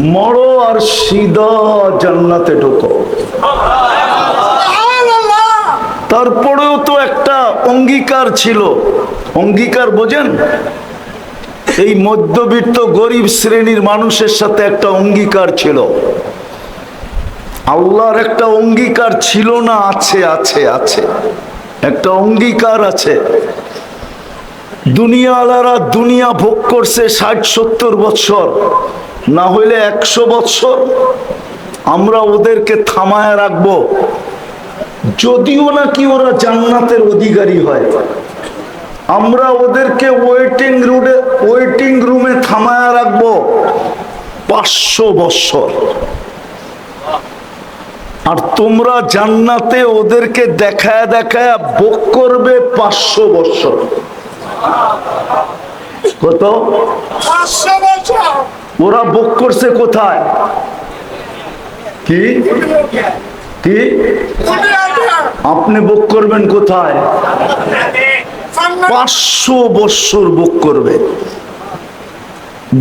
মরো আর সিধা জান্নাতে ঢোকো। তারপরেও তো একটা অঙ্গীকার ছিল। অঙ্গীকার বোঝেন? এই মধ্যবিত্ত গরিব শ্রেণির মানুষের সাথে একটা অঙ্গীকার ছিল। আল্লাহর একটা অঙ্গীকার ছিল না, আছে আছে আছে। একটা অঙ্গীকার আছে। দুনিয়া আলারা দুনিয়া ভোগ করছে ষাট, সত্তর বছর না হইলে একশো বছর আমরা ওদেরকে থামায় রাখব। যদিও নাকি ওরা জান্নাতের অধিকারী হয়। আমরা ওদেরকে ওয়েটিং রুমে ওয়েটিং রুমে থামায় রাখব পাঁচশো বছর আর তোমরা জান্নাতে ওদেরকে দেখায় দেখায় ভোগ করবে পাঁচশো বছর কত? ওরা ভোগ করছে কোথায়? কি? কি? আপনি বুক করবেন কোথায়? পাঁচশো বৎসর বুক করবে।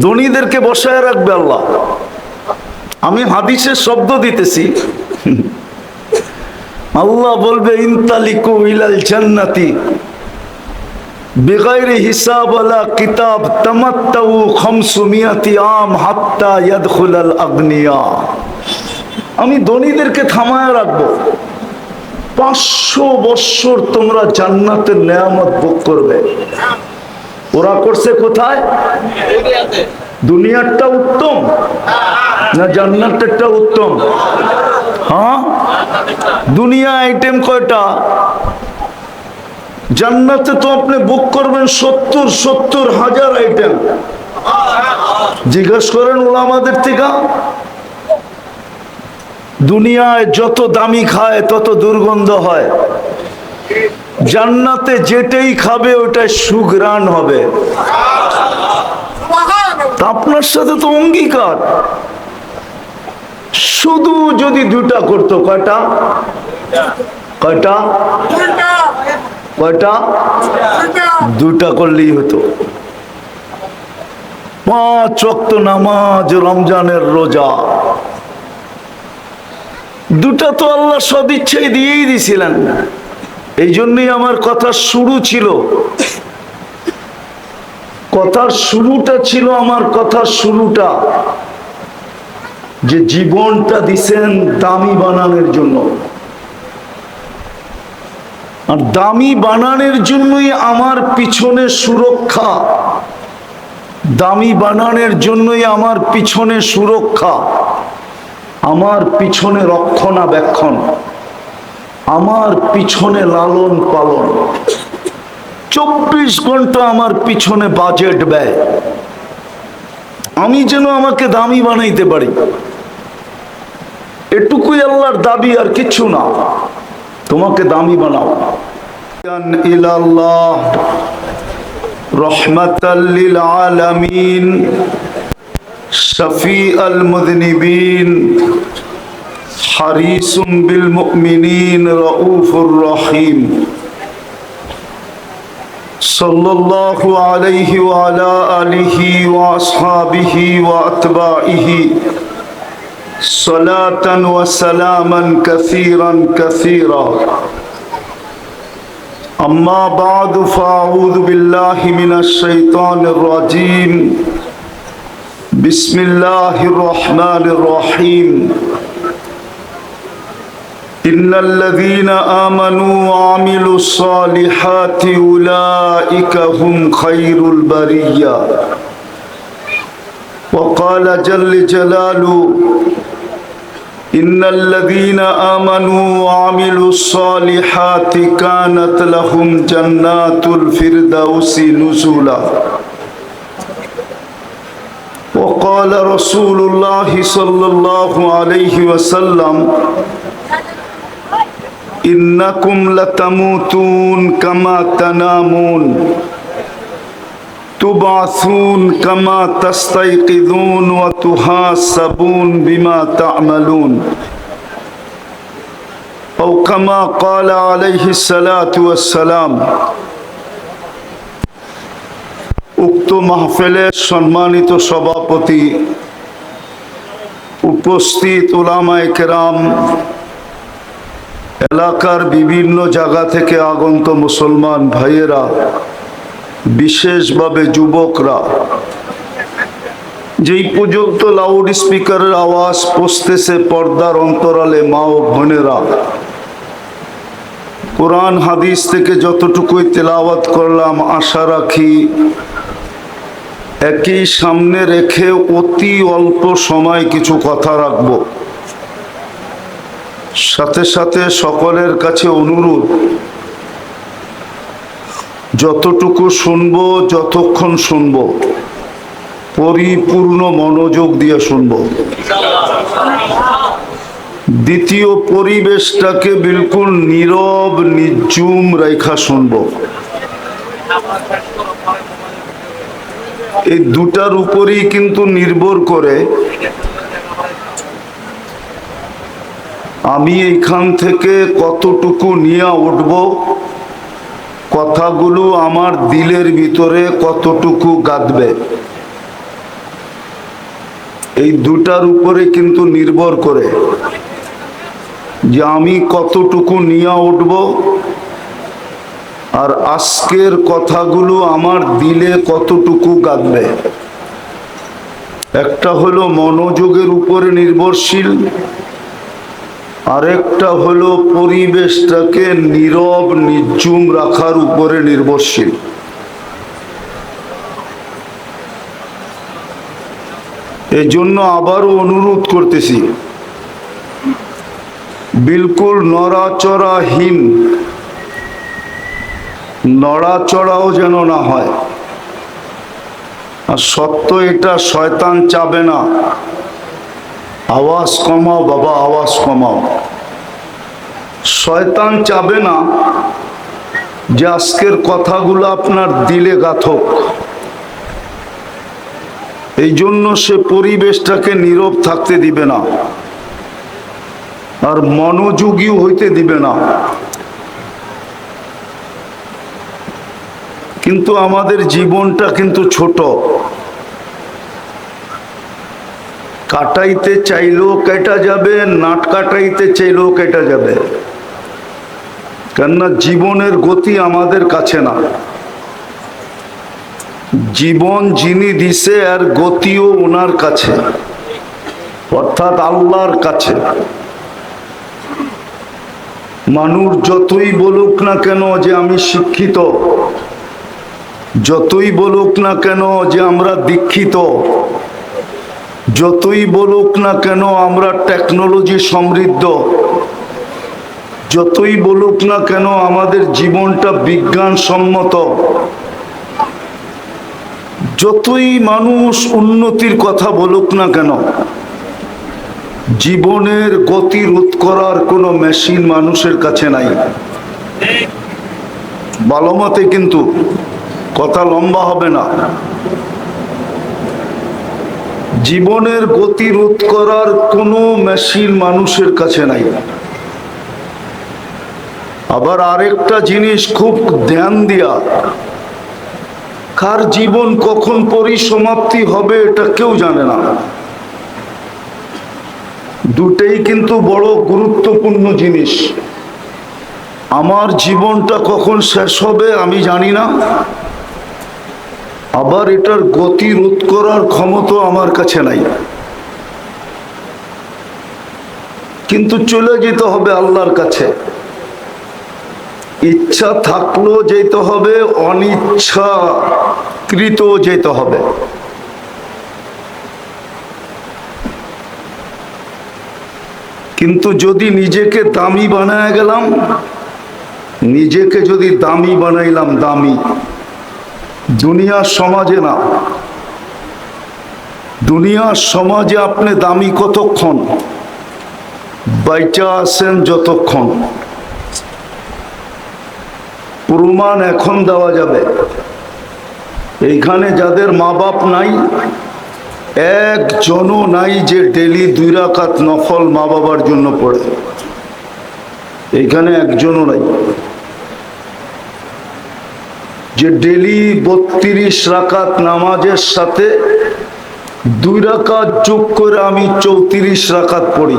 ধনীদেরকে বসায় রাখবে আল্লাহ। আমি হাদিসের শব্দ দিতেছি। আল্লাহ বলবে ইনতালিকু ইলাল জান্নাতি। হিসাব আলা কিতাব তামাত্তাউ খামসুমিয়াতি আম হাত্তা ইয়াদখুলাল আগনিয়া। আমি ধনীদেরকে থামায় রাখব। পাঁচশো বৎসর তোমরা জান্নাতের নেয়ামত ভোগ করবে। ওরা করছে কোথায়? দুনিয়ারটা উত্তম না জান্নাতেরটা উত্তম? হ্যাঁ? দুনিয়া আইটেম কয়টা? জান্নাতে তো আপনি বুক করবেন সত্তর সত্তর হাজার আইটেম জিজ্ঞেস করেন ওলামাদের থেকে, দুনিয়ায় যত দামি খায়, তত দুর্গন্ধ হয়। জান্নাতে যেটাই খাবে ওটা সুগ্রাণ হবে। আপনার সাথে তো অঙ্গীকার। শুধু যদি দুটা করতো, কয়টা? কয়টা? কয়টা? দুটা করলেই হতো। পাঁচ ওয়াক্ত নামাজ, রমজানের রোজা। দুটা তো আল্লাহ সদিচ্ছায় দিয়েই দিছিলেন। এই জন্যই আমার কথা শুরু ছিল। কথার শুরুটা ছিল আমার কথার শুরুটা। যে জীবনটা দিছেন দামি বানানোর জন্য। আর দামি বানানোর জন্যই আমার পিছনে সুরক্ষা। দামি বানানোর জন্যই আমার পিছনে সুরক্ষা। আমার পিছনে রক্ষণাবেক্ষণ। আমার পিছনে লালন পালন। চব্বিশ ঘণ্টা আমার পিছনে বাজেট ব্যয়। আমি যেন আমাকে দামি বানাইতে পারি। এটুকুই আল্লাহর দাবি আর কিছু না। তোমাকে দামি বানাও ইলাল্লাহ রহমাতাল লিল আলামিন শফি আল মুযনিবিন হারিসুম বিল মুমিনিন রাউফুর রহিম সাল্লাল্লাহু আলাইহি ওয়া صلاة وسلاما كثيرا كثيرا أما بعد فأعوذ بالله من الشيطان الرجيم بسم الله الرحمن الرحيم إن الذين آمنوا وعملوا الصالحات أولئك هم خير البرية وقال جل جلاله إن الذين آمنوا وعملوا الصالحات كانت لهم جنات الفردوس نزلا وقال رسول الله صلى الله عليه وسلم إنكم لتموتون كما تنامون تبعثون كما تستيقظون وتحاسبون بما تعملون أو كما قال عليه الصلاة والسلام উক্ত মাহফিলের সম্মানিত সভাপতি উপস্থিত ওলামায় কেরাম এলাকার বিভিন্ন জায়গা থেকে আগন্ত মুসলমান ভাইয়েরা বিশেষভাবে যুবকরা, যেই পর্যন্ত লাউড স্পিকারের আওয়াজ পৌঁছতেছে পর্দার অন্তরালে মা ও বোনেরা। কোরআন, হাদিস থেকে যতটুকুই তেলাওয়াত করলাম, আশা রাখি একই সামনে রেখে অতি অল্প সময় কিছু কথা রাখব। সাথে সাথে সকলের কাছে অনুরোধ যতটুকু শুনব, যতক্ষণ শুনব, পরিপূর্ণ মনোযোগ দিয়ে শুনব। দ্বিতীয় পরিবেশটাকে বিলকুল নীরব নির্জুম রেখা শুনব। এই দুটার উপরেই কিন্তু নির্ভর করে আমি এইখান থেকে কতটুকু নিয়ে উঠব কথাগুলো আমার দিলের ভিতরে কতটুকু গাঁদবে? এই দুটার উপরে কিন্তু নির্ভর করে যে আমি কতটুকু নিয়ে উঠব আর আজকের কথাগুলো আমার দিলে কতটুকু গাঁদবে। একটা হলো মনোযোগের উপরে নির্ভরশীল আরেকটা হলো পরিবেশটাকে নীরব নির্জুম রাখার উপরে নির্ভরশীল। এই জন্য আবারও অনুরোধ করতেছি, বিলকুল নড়াচড়াহীন, নড়াচড়াও যেন না হয়। আর সত্য এটা, শয়তান চাবে না। আওয়াজ কমাও, বাবা, আওয়াজ কমাও। শয়তান চাবে না যে আজকের কথাগুলো আপনার দিলে গাথক এই জন্য সে পরিবেশটাকে নীরব থাকতে দিবে না। আর মনোযোগীও হইতে দিবে না। কিন্তু আমাদের জীবনটা কিন্তু ছোট। কাটাইতে চাইলেও কেটা যাবে, নাট কাটাইতে চাইলেও কেটা যাবে। কেননা জীবনের গতি আমাদের কাছে না। জীবন যিনি দিছে, আর গতিও ওনার কাছে। অর্থাৎ আল্লাহর কাছে। মানুষ যতই বলুক না কেন যে আমি শিক্ষিত, যতই বলুক না কেন যে আমরা দীক্ষিত যতই বলুক না কেন, আমরা টেকনোলজি সমৃদ্ধ। যতই বলুক না কেন, আমাদের জীবনটা বিজ্ঞানসম্মত। যতই মানুষ উন্নতির কথা বলুক না কেন, জীবনের গতি রোধ করার কোনো মেশিন মানুষের কাছে নাই। ভালো কিন্তু কথা লম্বা হবে না। জীবনের গতি রোধ করার কোনো মেশিন মানুষের কাছে নাই। আবার আরেকটা জিনিস খুব ধ্যান দিয়া, কার জীবন কখন পরিসমাপ্তি হবে এটা কেউ জানে না। দুটেই কিন্তু বড় গুরুত্বপূর্ণ জিনিস। আমার জীবনটা কখন শেষ হবে আমি জানি না। আবার এটার গতি রোধ করার ক্ষমতা আমার কাছে নাই। কিন্তু চলে যেতে হবে আল্লাহর কাছে। ইচ্ছা থাকলেও যেতে হবে অনিচ্ছাকৃত যেতে হবে। কিন্তু যদি নিজেকে দামি বানায় গেলাম, নিজেকে যদি দামি বানাইলাম দামি দুনিয়ার সমাজে না। দুনিয়ার সমাজে আপনি দামি কতক্ষণ? বাইচা আছেন যতক্ষণ। প্রমাণ এখন দেওয়া যাবে। এইখানে যাদের মা বাপ নাই, একজনও নাই যে ডেলি দুই রাকাত নফল মা বাবার জন্য পড়ে। এইখানে একজনও নাই। যে ডেলি বত্রিশ রাকাত নামাজের সাথে দুই রাকাত যোগ করে আমি চৌত্রিশ রাকাত পড়ি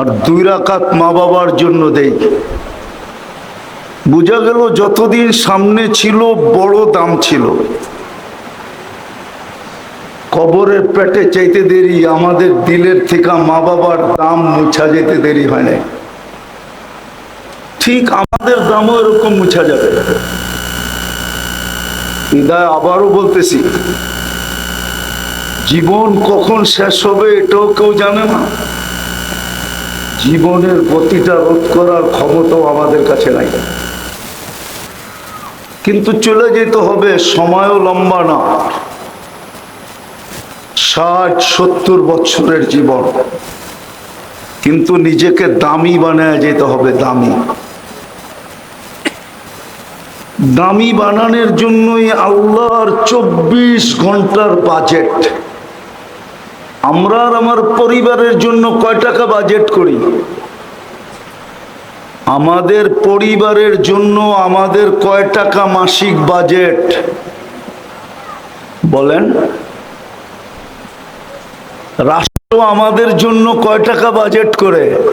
আর দুই রাকাত মা বাবার জন্য দেই। বোঝা গেল যতদিন সামনে ছিল, বড় দাম ছিল। কবরের পেটে চাইতে দেরি, আমাদের দিলের থেকে মা বাবার দাম মুছা যেতে দেরি হয় না ঠিক আমাদের দামও এরকম মুছা যাবে। হৃদয় আবারও বলতেছি, জীবন কখন শেষ হবে এটাও কেউ জানে না। জীবনের গতিটা রোধ করার ক্ষমতাও আমাদের কাছে নাই। কিন্তু চলে যেতে হবে সময়ও লম্বা না। ষাট, সত্তর বছরের জীবন। কিন্তু নিজেকে দামি বানায় যেতে হবে, দামি। দামি বানানোর জন্যই আল্লাহর চব্বিশ ঘণ্টার বাজেট আমরা আর আমার পরিবারের জন্য কয় টাকা বাজেট করি? আমাদের পরিবারের জন্য আমাদের কয় টাকা মাসিক বাজেট বলেন। রাষ্ট্র আমাদের জন্য কয় টাকা বাজেট করে?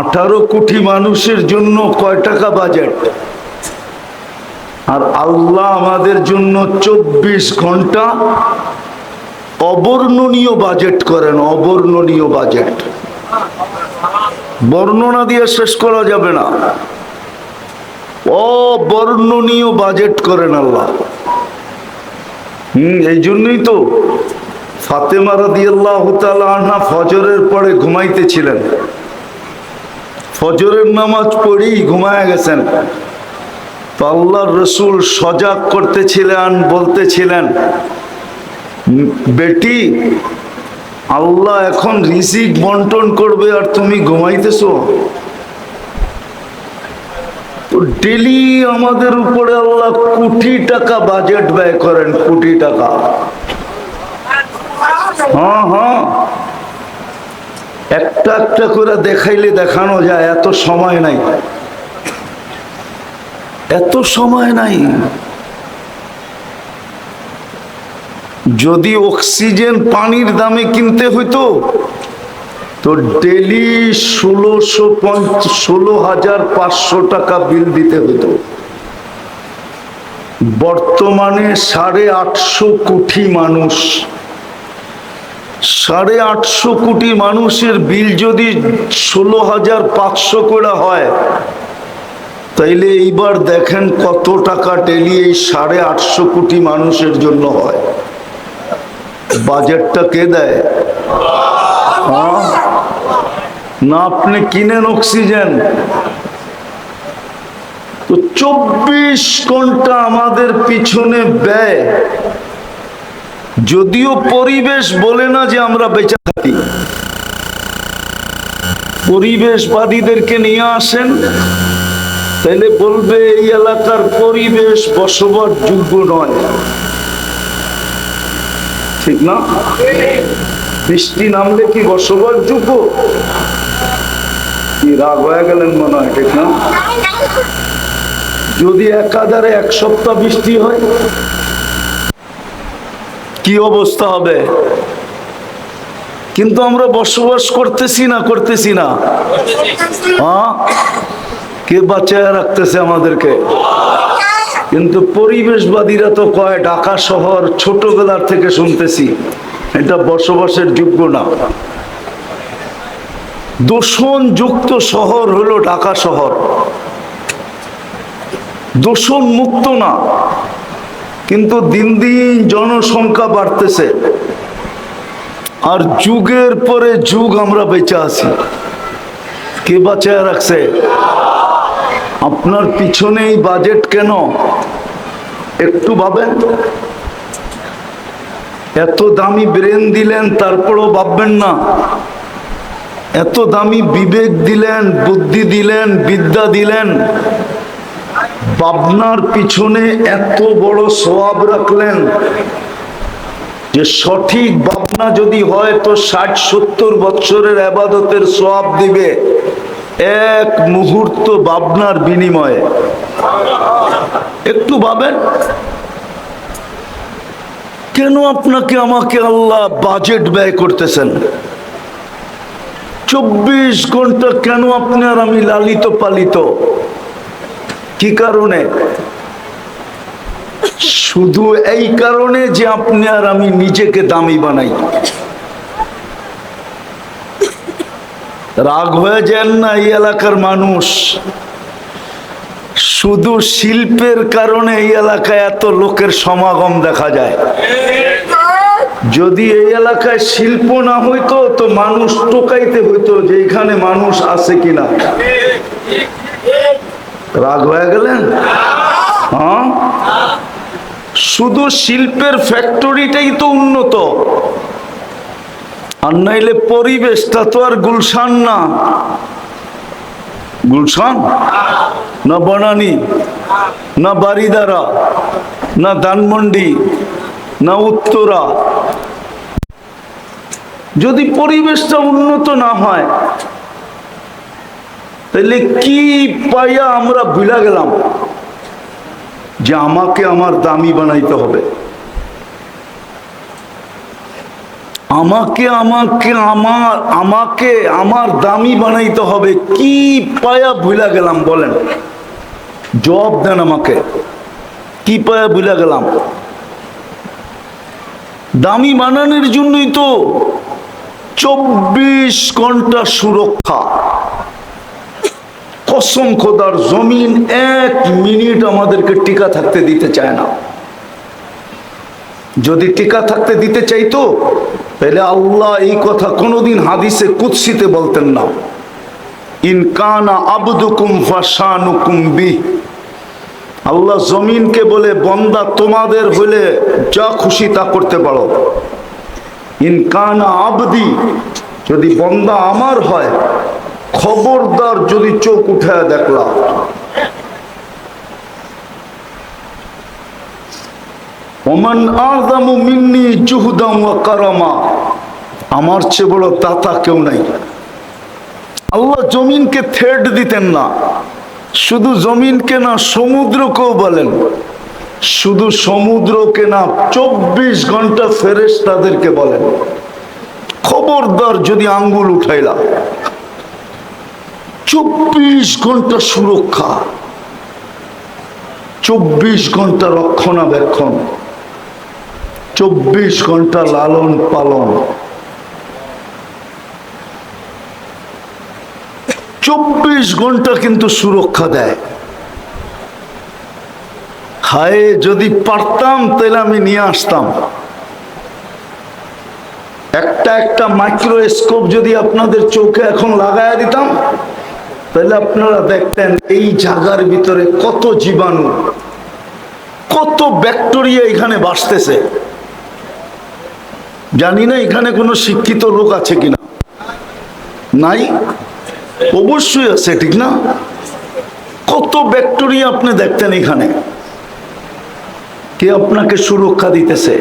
আঠারো কোটি মানুষের জন্য কয় টাকা বাজেট? আর আল্লাহ আমাদের জন্য চব্বিশ ঘণ্টা অবর্ণনীয় বাজেট করেন, অবর্ণনীয় বাজেট। বর্ণনা দিয়ে শেষ করা যাবে না। অবর্ণনীয় বাজেট করেন আল্লাহ। হম, এই জন্যই তো ফাতেমা রাদিয়াল্লাহু ফজরের পরে ঘুমাইতেছিলেন। ফজরের নামাজ পড়েই ঘুমায় গেছেন। তো আল্লাহর রসুল সজাগ করতেছিলেন, বলতেছিলেন, বেটি, আল্লাহ এখন রিজিক বন্টন করবে আর তুমি ঘুমাইতেছো। তো ডেলি আমাদের উপরে আল্লাহ কোটি টাকা বাজেট ব্যয় করেন, কোটি টাকা। হ্যাঁ হ্যাঁ। একটা একটা করে দেখাইলে দেখানো যায়, এত সময় নাই। এত সময় নাই। যদি অক্সিজেন পানির দামে কিনতে হইতো, তো ডেলি ষোলোশো ষোলো হাজার পাঁচশো টাকা বিল দিতে হতো বর্তমানে সাড়ে আটশো কোটি মানুষ সাড়ে আটশো কোটি মানুষের বিল যদি ষোলো হাজার পাঁচশো করে হয়, তাইলে এইবার দেখেন কত টাকা ডেলি এই সাড়ে আটশো কোটি মানুষের জন্য হয়। বাজেটটা কে দেয়? না, আপনি কিনেন অক্সিজেন। তো চব্বিশ ঘণ্টা আমাদের পিছনে ব্যয়। যদিও পরিবেশ বলে না যে আমরা বেঁচে থাকি। পরিবেশবাদীদেরকে নিয়ে আসেন তাহলে বলবে এই এলাকার পরিবেশ বসবার যোগ্য নয়। ঠিক না? বৃষ্টি নামলে কি বসবার যোগ্য? কি রাগ হয়ে গেলেন মনে হয়, ঠিক না? যদি একাধারে এক সপ্তাহ বৃষ্টি হয় কি অবস্থা হবে? কিন্তু আমরা বসবাস করতেছি না করতেছি না। হ্যাঁ? কে বাঁচায় রাখতেছে আমাদেরকে? কিন্তু পরিবেশবাদীরা তো কয়, ঢাকা শহর ছোটবেলার থেকে শুনতেছি। এটা বসবাসের যোগ্য না। দূষণ যুক্ত শহর হলো ঢাকা শহর। দূষণ মুক্ত না। কিন্তু দিন দিন জনসংখ্যা বাড়তেছে। আর যুগের পরে যুগ আমরা বেঁচে আছি। কে বাঁচায় রাখছে? আপনার পিছনেই বাজেট কেন? একটু ভাবেন। এত দামি ব্রেন দিলেন, তারপরও ভাববেন না। এত দামি বিবেক দিলেন, বুদ্ধি দিলেন, বিদ্যা দিলেন। ভাবনার পিছনে এত বড় সোয়াব রাখলেন যে সঠিক ভাবনা যদি হয় তো ষাট সত্তর বৎসরের আবাদতের সোয়াব দিবে। এক মুহূর্ত ভাবনার বিনিময়ে। একটু ভাবেন। কেন আপনাকে আমাকে আল্লাহ বাজেট ব্যয় করতেছেন? চব্বিশ ঘণ্টা কেন আপনি আর আমি লালিত পালিত? কি কারণে? শুধু এই কারণে যে আপনি আর আমি নিজেকে দামি বানাই। রাগ হয়ে যান না এই এলাকার মানুষ। শুধু শিল্পের কারণে এই এলাকায় এত লোকের সমাগম দেখা যায়। যদি এই এলাকায় শিল্প না হইতো, তো মানুষ টোকাইতে হইতো যে এখানে মানুষ আছে কিনা। রাগ হয়ে গেলেন? হ্যাঁ? শুধু শিল্পের ফ্যাক্টরিটাই তো উন্নত। আর নাইলে পরিবেশটা তো আর গুলশান না। গুলশান? না বনানি? না বারিদারা না ধানমন্ডি? না উত্তরা? যদি পরিবেশটা উন্নত না হয় তাহলে কি পাইয়া আমরা ভুলা গেলাম? যে আমাকে আমার দামি বানাইতে হবে। আমাকে আমাকে, আমার আমাকে, আমার দামি বানাইতে হবে। কি পায়া ভুলা গেলাম বলেন? জবাব দেন আমাকে। কি পায়া ভুলা গেলাম? দামি বানানোর জন্যই তো চব্বিশ ঘণ্টা সুরক্ষা। কসম খোদার জমিন এক মিনিট আমাদেরকে টিকা থাকতে দিতে চায় না। যদি টিকা থাকতে দিতে চাইতো, তাহলে আল্লাহ এই কথা কোনোদিন হাদিসে কুৎসিতে বলতেন না। ইনকানা আবদুকুম ফাশানুকুম বি আল্লাহ জমিনকে বলে, বন্দা, তোমাদের হলে যা খুশি তা করতে পারো। ইনকানা আবদি, যদি বন্দা আমার হয় খবরদার যদি চোখ উঠায় কারামা। আমার চেয়ে বড় দাতা কেউ নাই। আল্লাহ জমিনকে থ্রেড দিতেন না। শুধু জমিনকে না, সমুদ্রকেও বলেন। শুধু সমুদ্রকে না, চব্বিশ ঘণ্টা ফেরেস তাদেরকে বলেন। খবরদার যদি আঙ্গুল উঠাইলা চব্বিশ ঘণ্টা সুরক্ষা। চব্বিশ ঘণ্টা রক্ষণাবেক্ষণ। চব্বিশ ঘণ্টা লালন পালন। চব্বিশ ঘণ্টা কিন্তু সুরক্ষা দেয়। হায়, যদি পারতাম তাহলে আমি নিয়ে আসতাম। একটা একটা মাইক্রোস্কোপ যদি আপনাদের চোখে এখন লাগায় দিতাম তাহলে আপনারা দেখতেন এই জায়গার ভিতরে কত জীবাণু, কত ব্যাকটেরিয়া এখানে বাসতেছে। জানি না এখানে কোনো শিক্ষিত লোক আছে কিনা। নাই? অবশ্যই আছে, ঠিক না? কত ব্যাকটেরিয়া আপনি দেখতেন এখানে। কে আপনাকে সুরক্ষা দিতেছে?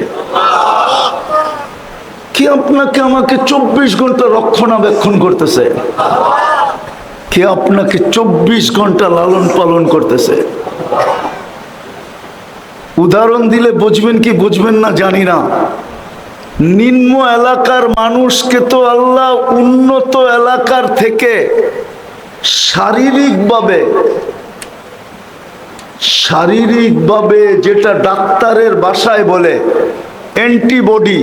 কে আপনাকে আমাকে চব্বিশ ঘণ্টা রক্ষণাবেক্ষণ করতেছে? কে আপনাকে চব্বিশ ঘণ্টা লালন পালন করতেছে? উদাহরণ দিলে বুঝবেন কি বুঝবেন না জানি না। নিম্ন এলাকার মানুষকে তো আল্লাহ উন্নত এলাকার থেকে শারীরিকভাবে শারীরিকভাবে যেটা ডাক্তারের বাসায় বলে, অ্যান্টিবডি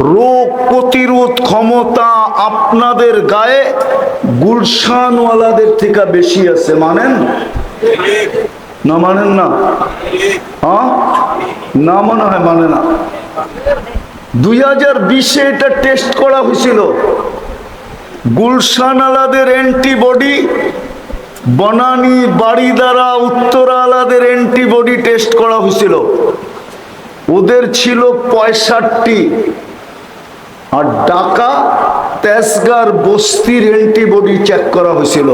রোগ প্রতিরোধ ক্ষমতা আপনাদের গায়ে গুলশানওয়ালাদের থেকে বেশি আছে, মানেন? না মানেন না? হ্যাঁ? না মনে হয় মানে না। দুই হাজার বিশে এটা টেস্ট করা হয়েছিল। গুলশান আলাদের অ্যান্টিবডি, বনানী বাড়িদারা উত্তরা আলাদের অ্যান্টিবডি টেস্ট করা হয়েছিল। ওদের ছিল পঁয়ষট্টি। আর ঢাকা তেজগার বস্তির অ্যান্টিবডি চেক করা হয়েছিল।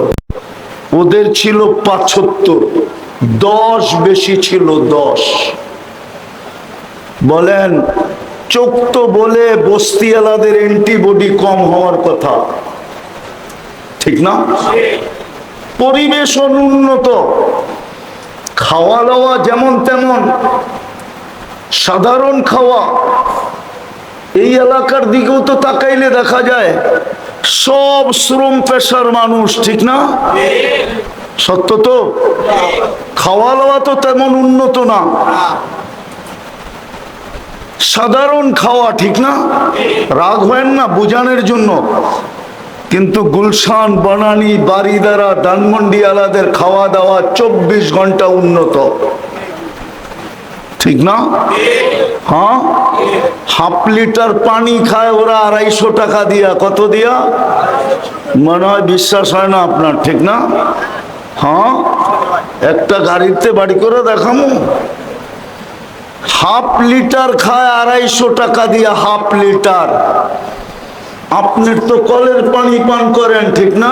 ওদের ছিল পাঁচাত্তর দশ বেশি ছিল দশ। বলেন, চোখ তো বলে বস্তিওয়ালাদের অ্যান্টিবডি কম হওয়ার কথা। ঠিক না? পরিবেশ অনুন্নত। খাওয়া দাওয়া যেমন তেমন। সাধারণ খাওয়া। এই এলাকার দিকেও তো তাকাইলে দেখা যায়, সব শ্রম পেশার মানুষ, ঠিক না? সত্য তো? খাওয়া দাওয়া তো তেমন উন্নত না। সাধারণ খাওয়া, ঠিক না? রাগ হয় না বুঝানোর জন্য? কিন্তু গুলশান, বনানি বাড়িদারা ধানমন্ডি আলাদের খাওয়া দাওয়া চব্বিশ ঘণ্টা উন্নত। ঠিক না? হ্যাঁ? হাফ লিটার পানি খায় ওরা আড়াইশো টাকা দিয়া। কত দিয়া? মনে হয় বিশ্বাস হয় না আপনার, ঠিক না? হ্যাঁ? একটা গাড়িতে বাড়ি করে দেখামো। হাফ লিটার খায় আড়াইশো টাকা দিয়া হাফ লিটার। আপনি তো কলের পানি পান করেন, ঠিক না?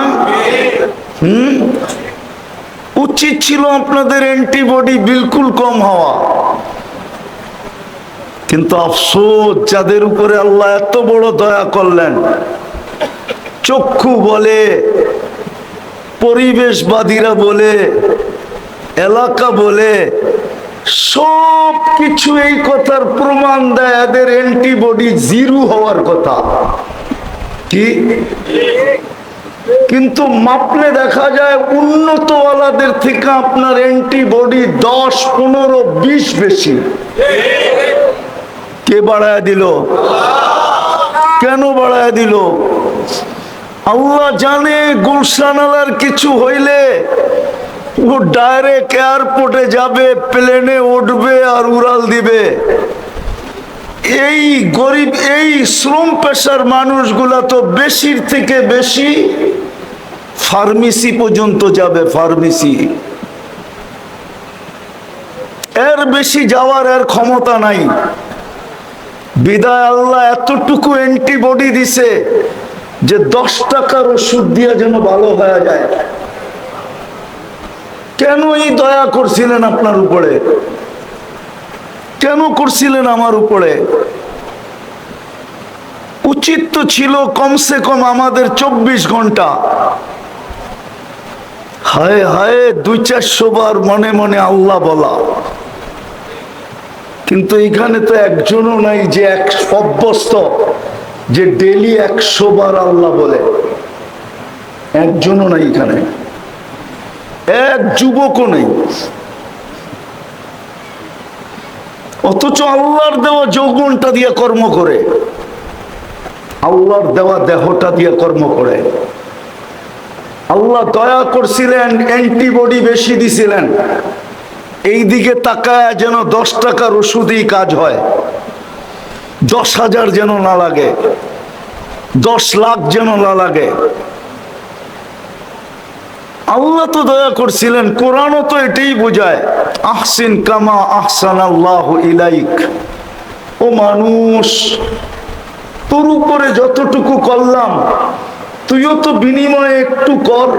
হুম? উচিত ছিল আপনাদের অ্যান্টিবডি বিলকুল কম হওয়া। কিন্তু আফসোস, যাদের উপরে আল্লাহ এত বড় দয়া করলেন, চক্ষু বলে, পরিবেশবাদীরা বলে, এলাকা বলে সব কিছু এই কথার প্রমাণ দেয় এদের অ্যান্টিবডি জিরো হওয়ার কথা। কি? কিন্তু মাপলে দেখা যায় উন্নতওয়ালাদের থেকে আপনার অ্যান্টিবডি দশ, পনেরো, বিশ বেশি। কে বাড়ায় দিল? কেন বাড়ায় দিল? আল্লাহ জানে গুলশানালার কিছু হইলে ও ডাইরেক্ট এয়ারপোর্টে যাবে, প্লেনে উঠবে আর উড়াল দিবে। এই গরিব, এই শ্রম পেশার মানুষগুলা তো বেশির থেকে বেশি ফার্মেসি পর্যন্ত যাবে, ফার্মেসি। এর বেশি যাওয়ার এর ক্ষমতা নাই। বিদায় আল্লাহ এতটুকু অ্যান্টিবডি দিছে যে দশ টাকার ওষুধ দিয়ে যেন ভালো হয়ে যায়। কেন এই দয়া করছিলেন আপনার উপরে? কেন করছিলেন আমার উপরে? উচিত তো ছিল কমসে কম আমাদের চব্বিশ ঘণ্টা। হায় হায়, দুই চারশো বার মনে মনে আল্লাহ বলা। কিন্তু এখানে তো একজনও নাই যে এক অভ্যস্ত, যে ডেলি একশো বার আল্লাহ বলে। একজনও নাই এখানে। এক যুবকও নেই। অথচ আল্লাহর দেওয়া যৌবনটা দিয়ে কর্ম করে। আল্লাহর দেওয়া দেহটা দিয়ে কর্ম করে। আল্লাহ দয়া করছিলেন, অ্যান্টিবডি বেশি দিছিলেন। এই দিকে তাকায় যেন দশ টাকার ওষুধই কাজ হয়। দশ হাজার যেন না লাগে। দশ লাখ যেন না লাগে। আল্লাহ তো দয়া করছিলেন, কোরআনও তো এটাই বোঝায়, আহসিন কামা আহসান আল্লাহ ইলাইক। ও মানুষ, তোর উপরে যতটুকু করলাম, তুইও তো বিনিময়ে একটু কর।